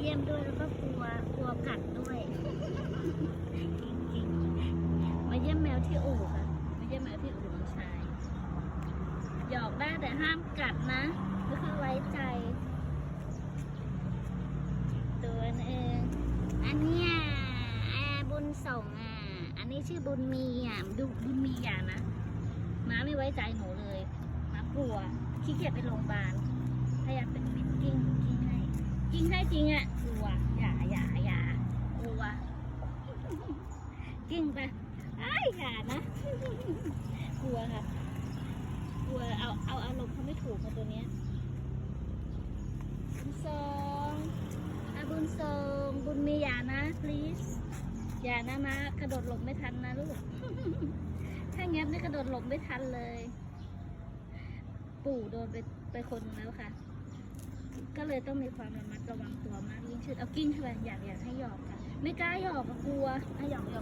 เยี่ยมด้วยแล้วก็กลัวกลัวกัดด้วยจริงๆมาเยี่ยมแมวที่อู่ค่ะมาเยี่ยมแมวที่อู่น้องชายหยอกได้แต่ห้ามกัดนะก็คือไว้ใจ ตัวนึงอันเนี้ยอาบุญส่งอะอันนี้ชื่อบุญมีอะดูบุญมีอย่านะม้าไม่ไว้ใจหนูเลยม้ากลัวขี้เกียจไปโรงพยาบาล จริงอะกลัวอย่าอย่าอย่ากลัวกิ้งไปไอ้ยอย่านะกลัวค่ะกลัวเอาเอาอารมณ์เขาไม่ถูกกับตัวเนี้ยบุญทรงอาบุญทรงบุญมีอย่านะ please อย่านะมากระโดดหลบไม่ทันนะลูกถ้าแงบนี่กระโดดหลบไม่ทันเลย ปู่โดนไปไปคนแล้วค่ะ ก็เลยต้องมีความระมัดระวังตัวมากยิ่งขึ้นเอากิ้งเถอะอยากอยากให้หยอกค่ะ ไม่กล้าหยอกกลัวให้หยอกหยอก